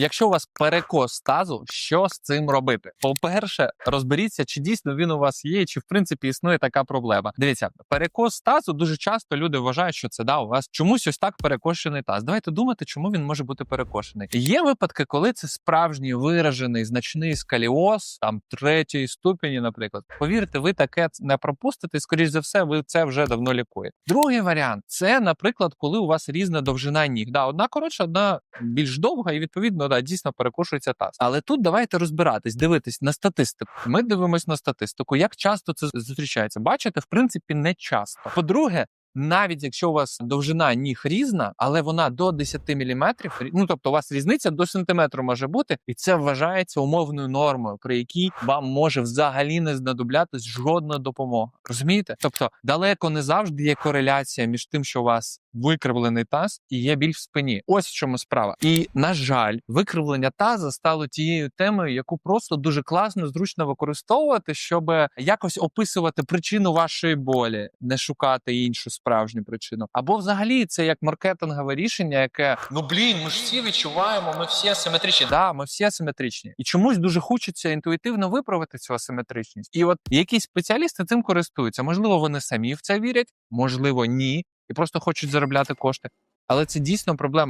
Якщо у вас перекос тазу, що з цим робити? По-перше, розберіться, чи дійсно він у вас є, чи в принципі існує така проблема. Дивіться, перекос тазу дуже часто люди вважають, що це да, у вас чомусь ось так перекошений таз. Давайте думати, чому він може бути перекошений. Є випадки, коли це справжній виражений значний скаліоз, там третьої ступені, наприклад. Повірте, ви таке не пропустите. і, Скоріш за все, ви це вже давно лікуєте. Другий варіант це, наприклад, коли у вас різна довжина ніг. Да, одна коротша, одна більш довга, і відповідно да, дійсно перекошується таз. Але тут давайте розбиратись, дивитись на статистику. Ми дивимось на статистику. Як часто це зустрічається? Бачите, в принципі, не часто. По-друге. Навіть якщо у вас довжина ніг різна, але вона до 10 мм, ну тобто у вас різниця до сантиметру може бути, і це вважається умовною нормою, при якій вам може взагалі не знадоблятись жодна допомога. Розумієте? Тобто далеко не завжди є кореляція між тим, що у вас викривлений таз і є біль в спині. Ось в чому справа. І на жаль, викривлення таза стало тією темою, яку просто дуже класно, зручно використовувати, щоб якось описувати причину вашої болі, не шукати іншу справжню причину. Або взагалі це як маркетингове рішення, яке ну блін, ми ж всі відчуваємо, ми всі асиметричні. Да, ми всі асиметричні. І чомусь дуже хочеться інтуїтивно виправити цю асиметричність. І от якісь спеціалісти цим користуються. Можливо, вони самі в це вірять, можливо, ні, і просто хочуть заробляти кошти. Але це дійсно проблема.